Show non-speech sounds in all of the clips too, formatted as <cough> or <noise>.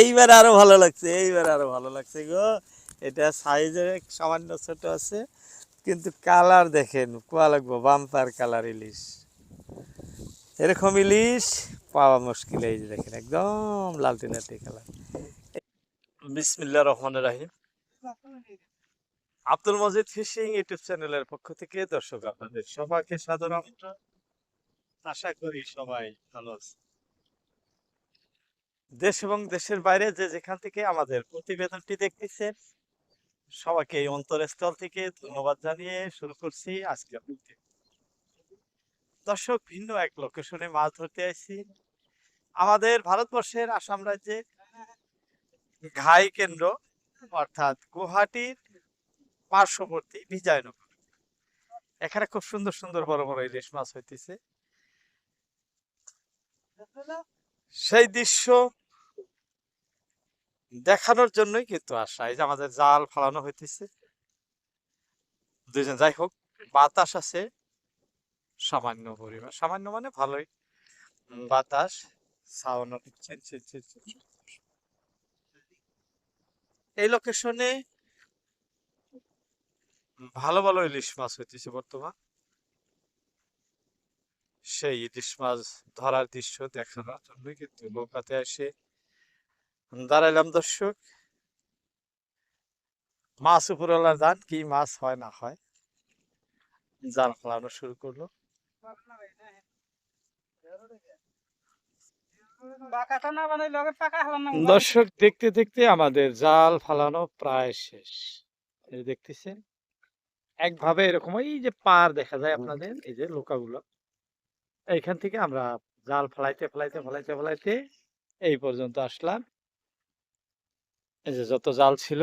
এইবার আরও ভালো লাগছে, এইবার আরও ভালো লাগছে গো। এটা সাইজে সামান্য ছোট আছে, কিন্তু কালার দেখেন, কোয়া লাগবো বাম্পার কালার ইলিশ। এরকম ইলিশ পাওয়া মুশকিল, এই যে দেখেন, একদম লালটি লালটি কালার বিসমিল্লাহ রহমান রাহিম। আব্দুল মজিদ ফিশিং ইউটিউব চ্যানেলের পক্ষ থেকে দর্শক, আপনাদের সবাইকে সাদর আমন্ত্রণ আশা করি সবাই ভালো আছে দেশ এবং দেশের বাইরে যে যেখান থেকে আমাদের প্রতিবেদনটি দেখতেছে সবাইকে এই অন্তরস্থল থেকে ধন্যবাদ জানিয়ে শুরু করছি আজকে দর্শক, ভিন্ন এক লোকেশনে মাছ ধরতে আসছি আমাদের ভারতবর্ষের আসাম রাজ্যে ঘাই কেন্দ্র, অর্থাৎ গুয়াহাটির পার্শ্ববর্তী বিজয়নগর। এখানে খুব সুন্দর সুন্দর বড় বড় ইলিশ মাছ হইতেছে। সেই দৃশ্য দেখানোর জন্যই কিন্তু আসা। এই যে আমাদের জাল ফালানো হইতেছে। দুজন যাই হোক, বাতাস আছে। সামান্য পরিমাণ, সামান্য মানে ভালোই। বাতাস এই লোকেশনে ভালো ভালো ইলিশ মাছ হইতেছে বর্তমান। সেই ইলিশ মাছ ধরার দৃশ্য দেখানোর জন্যই কিন্তু নৌকাতে এসে দাঁড়াইলাম দর্শক। মাছ উপরওয়ালা যান কি মাছ হয় না হয়। জাল ফেলানো শুরু করল। দর্শক দেখতে দেখতে আমাদের জাল ফালানো প্রায় শেষ। দেখতেছেন একভাবে এরকম এই যে পার দেখা যায় আপনাদের এই যে লোকাগুলো। এইখান থেকে আমরা জাল ফেলাইতে ফেলাইতে ফেলাইতে ফেলাইতে এই পর্যন্ত আসলাম। এই যে যত জাল ছিল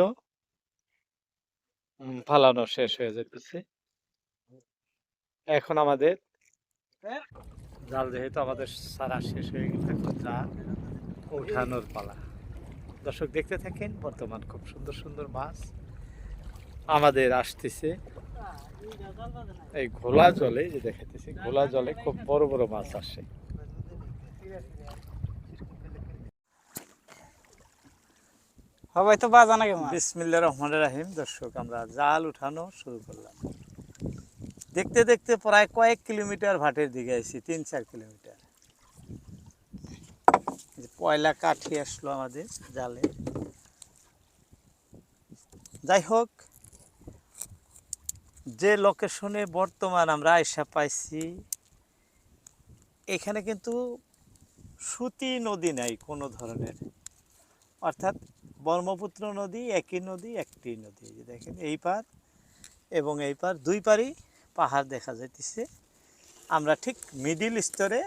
ফালানো শেষ হয়ে যেতেছে এখন আমাদের জাল যেহেতু আমাদের সারা শেষ হয়ে গেছে জাল উঠানোর পালা। দর্শক দেখতে থাকেন, বর্তমান খুব সুন্দর সুন্দর মাছ আমাদের আসতেছে। এই ঘোলা জলে যে দেখাতেছি ঘোলা জলে খুব বড় বড় মাছ আসে। সবাই তো বাজা না কেমন বিসমিল্লা রহমান রাহিম। দর্শক, আমরা জাল উঠানো শুরু করলাম। দেখতে দেখতে প্রায় কয়েক কিলোমিটার ভাটের দিকে আইছি, তিন চার কিলোমিটার। পয়লা কাঠি আসলো আমাদের জালে। যাই হোক, যে লোকেশনে বর্তমান আমরা আয়সা পাইছি, এখানে কিন্তু সুতি নদী নাই কোনো ধরনের। অর্থাৎ ব্রহ্মপুত্র নদী, একই নদী, একটি নদী। যে দেখেন, এই পার এবং এই পার, দুই পারই পাহাড় দেখা যাইতেছে। আমরা ঠিক মিডিল স্তরে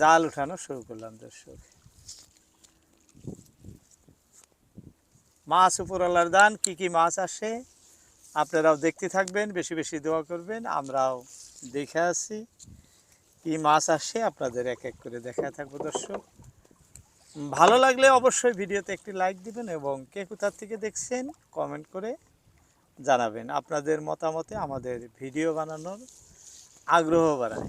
জাল উঠানো শুরু করলাম, দর্শক। মাছ উপরওয়ালার দান, কী কী মাছ আসে, আপনারাও দেখতে থাকবেন, বেশি বেশি দোয়া করবেন। আমরাও দেখে আছি কী মাছ আসে, আপনাদের এক এক করে দেখা থাকব, দর্শক। ভালো লাগলে অবশ্যই ভিডিওতে একটি লাইক দিবেন এবং কে কোথার থেকে দেখছেন কমেন্ট করে জানাবেন আপনাদের মতামতে আমাদের ভিডিও বানানোর আগ্রহ বাড়ায়।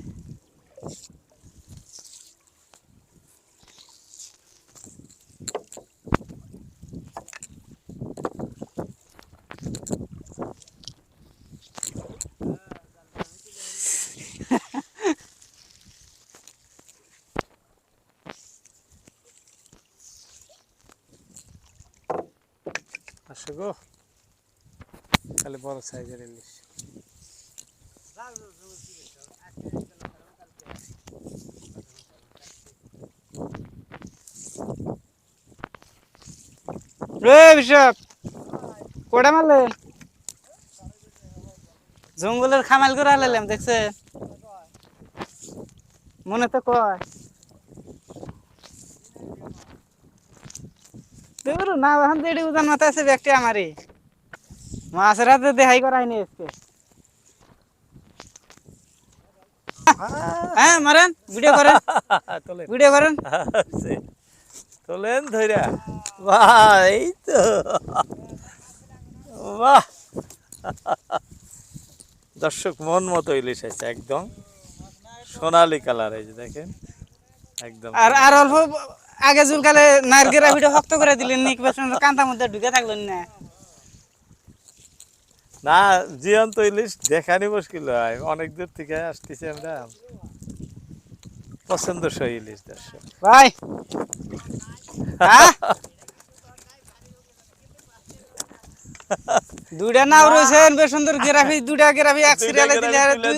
আসো গো। তাহলে বড় সাইজের ইলিশ। কোটা মারলে? জঙ্গলের খামাল করে আলাইলাম দেখছে মনে তো কয়। না এখন দেড়ি উজান মাথা আছে ব্যক্তি আমারই। মাছের হাতে দেখাই করাইনি আজকে। হ্যাঁ মারেন ভিডিও করেন। <laughs> তোলেন। ভিডিও করেন। <laughs> তোলেন ধৈরা বাহ এই তো। বাহ। <laughs> দর্শক মন মতো ইলিশ আছে একদম। সোনালি কালার এই যে দেখেন। একদম আর আর অল্প আগে জুলকালে নারগেরা ভিডিও শক্ত করে দিলেন নিক পেছন কান্তার মধ্যে ঢুকে থাকলেন না। না জিয়ন্ত ইলিশ দেখানি মুশকিল হয় অনেক দূর থেকে আসতেছি আমরা। পছন্দসই ইলিশ দর্শক। ভাই। হ্যাঁ? দুইটা নাও রয়েছেন বেশ সুন্দর গ্রাফি দুইটা গ্রাফি এক সিরিয়ালে দিলে দুই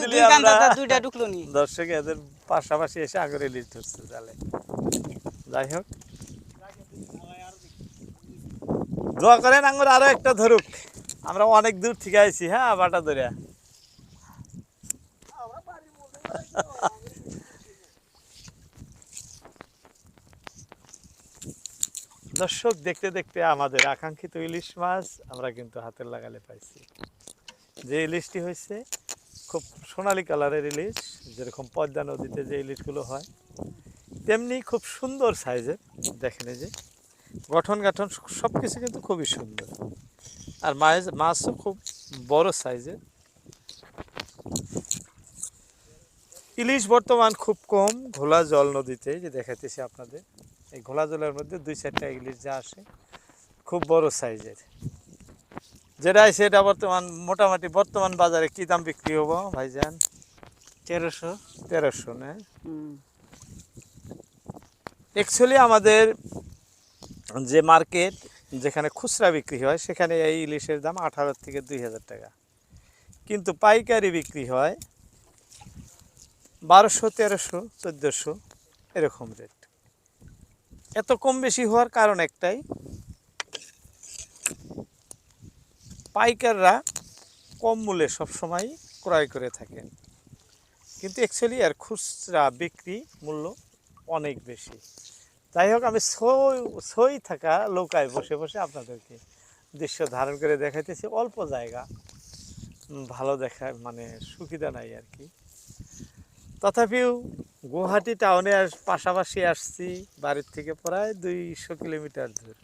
দুইটা ঢুকলো নি। দর্শক এদের পাশাপাশি এসে আগের ইলিশ ধরছে জালে যাই হোক। দোয়া করেন আঙুর আরও একটা ধরুক। আমরা অনেক দূর থেকে আইছি হ্যাঁ বাটা ধরে দর্শক, দেখতে দেখতে আমাদের আকাঙ্ক্ষিত ইলিশ মাছ আমরা কিন্তু হাতের লাগালে পাইছি। যে ইলিশটি হয়েছে খুব সোনালী কালারের ইলিশ, যেরকম পদ্মা নদীতে যে ইলিশগুলো হয় তেমনি খুব সুন্দর সাইজের দেখেন এই যে। গঠন গাঠন সব কিছু কিন্তু খুবই সুন্দর। আর মাছ মাছও খুব বড় সাইজের। ইলিশ বর্তমান খুব কম ঘোলা জল নদীতে যে দেখাতেছি আপনাদের। এই ঘোলা জলের মধ্যে দুই চারটা ইলিশ যা আসে খুব বড় সাইজের। যেটা সেটা বর্তমান মোটামুটি বর্তমান বাজারে কি দাম বিক্রি হব ভাইজান? তেরোশো। তেরোশো না? অ্যাকচুয়ালি আমাদের যে মার্কেট যেখানে খুচরা বিক্রি হয়, সেখানে এই ইলিশের দাম আঠারো থেকে দুই হাজার টাকা। কিন্তু পাইকারি বিক্রি হয় বারোশো, তেরোশো, চোদ্দোশো, এরকম রেট এত কম বেশি হওয়ার কারণ একটাই, পাইকাররা কম মূল্যে সবসময় ক্রয় করে থাকেন। কিন্তু অ্যাকচুয়ালি আর খুচরা বিক্রি মূল্য অনেক বেশি। যাই হোক, আমি সই সই থাকা লোকায় বসে বসে আপনাদেরকে দৃশ্য ধারণ করে দেখাইতেছি। অল্প জায়গা ভালো দেখা মানে সুবিধা নাই আর কি। তথাপিও গুয়াহাটি টাউনে পাশাপাশি আসছি বাড়ির থেকে প্রায় দুইশো কিলোমিটার দূর।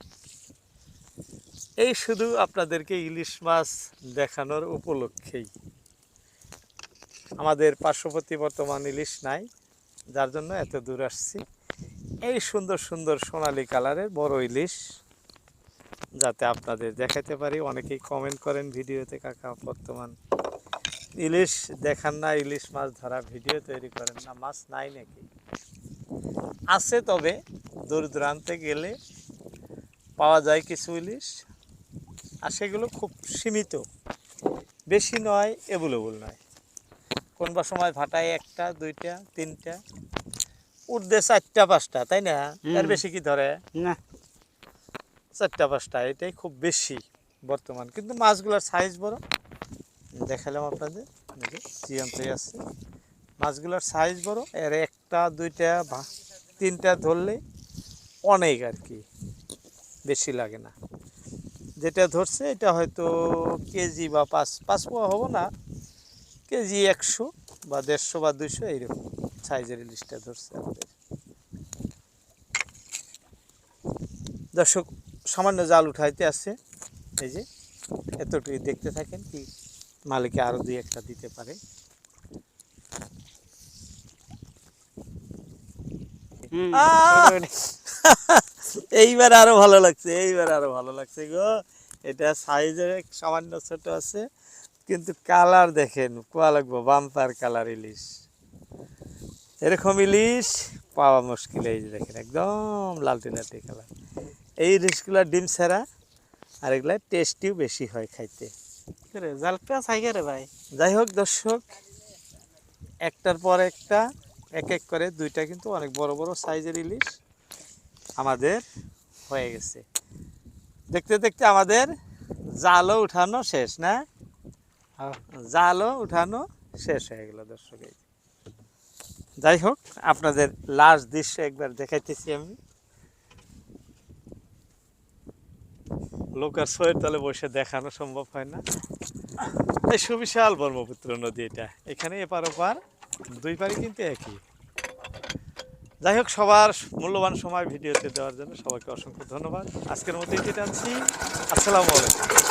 এই শুধু আপনাদেরকে ইলিশ মাছ দেখানোর উপলক্ষেই। আমাদের পার্শ্ববর্তী বর্তমান ইলিশ নাই যার জন্য এত দূর আসছি। এই সুন্দর সুন্দর সোনালী কালারের বড় ইলিশ, যাতে আপনাদের দেখাতে পারি। অনেকেই কমেন্ট করেন ভিডিওতে, কাকা, বর্তমান ইলিশ দেখান না, ইলিশ মাছ ধরা ভিডিও তৈরি করেন না। মাছ নাই নাকি? আছে, তবে দূর দূরান্তে গেলে পাওয়া যায় কিছু ইলিশ, আর সেগুলো খুব সীমিত। বেশি নয় অ্যাভেলেবল নয়। কোন বা সময় ভাটায় একটা দুইটা তিনটা উঠবে চারটা পাঁচটা তাই না? এর বেশি কি ধরে? না। চারটা পাঁচটা এটাই খুব বেশি বর্তমান। কিন্তু মাছগুলোর সাইজ বড়। দেখালাম আপনাদের যে আছে। মাছগুলোর সাইজ বড়। এর একটা দুইটা তিনটা ধরলে অনেক আর কি বেশি লাগে না। যেটা ধরছে এটা হয়তো কেজি বা পাঁচ পাঁচ পোয়া হব না। কেজি একশো বা দেড়শো বা দুইশো এইরকম সাইজের ইলিশটা ধরছে আমাদের। দর্শক সামান্য জাল উঠাইতে আসছে এই যে এতটুকু দেখতে থাকেন কি মালিকে আরও দুই একটা দিতে পারে। <laughs> এইবার আরও ভালো লাগছে এইবার আরও ভালো লাগছে গো। এটা সাইজের সামান্য ছোট আছে। কিন্তু কালার দেখেন কোয়া লাগবো বাম্পার কালার ইলিশ। এরকম ইলিশ পাওয়া মুশকিল এই যে দেখেন একদম লালটি লালটি কালার। এই ইলিশগুলো ডিম ছাড়া আর এগুলা টেস্টিও বেশি হয় খাইতে। জাল পেঁয়াজ হাই ভাই। যাই হোক দর্শক একটার পর একটা এক এক করে দুইটা কিন্তু অনেক বড় বড় সাইজের ইলিশ আমাদের হয়ে গেছে। দেখতে দেখতে আমাদের জালও উঠানো শেষ না। জালও উঠানো শেষ হয়ে গেল দর্শক যাই হোক, আপনাদের লাস্ট দৃশ্য একবার দেখাইতেছি আমি। লোকের সয়ের তলে বসে দেখানো সম্ভব হয় না। এই সুবিশাল ব্রহ্মপুত্র নদী এটা। এখানে এপার ওপার, দুই পারে কিন্তু একই। যাই হোক, সবার মূল্যবান সময় ভিডিওতে দেওয়ার জন্য সবাইকে অসংখ্য ধন্যবাদ। আজকের মতো এটি টানছি আসসালামু আলাইকুম।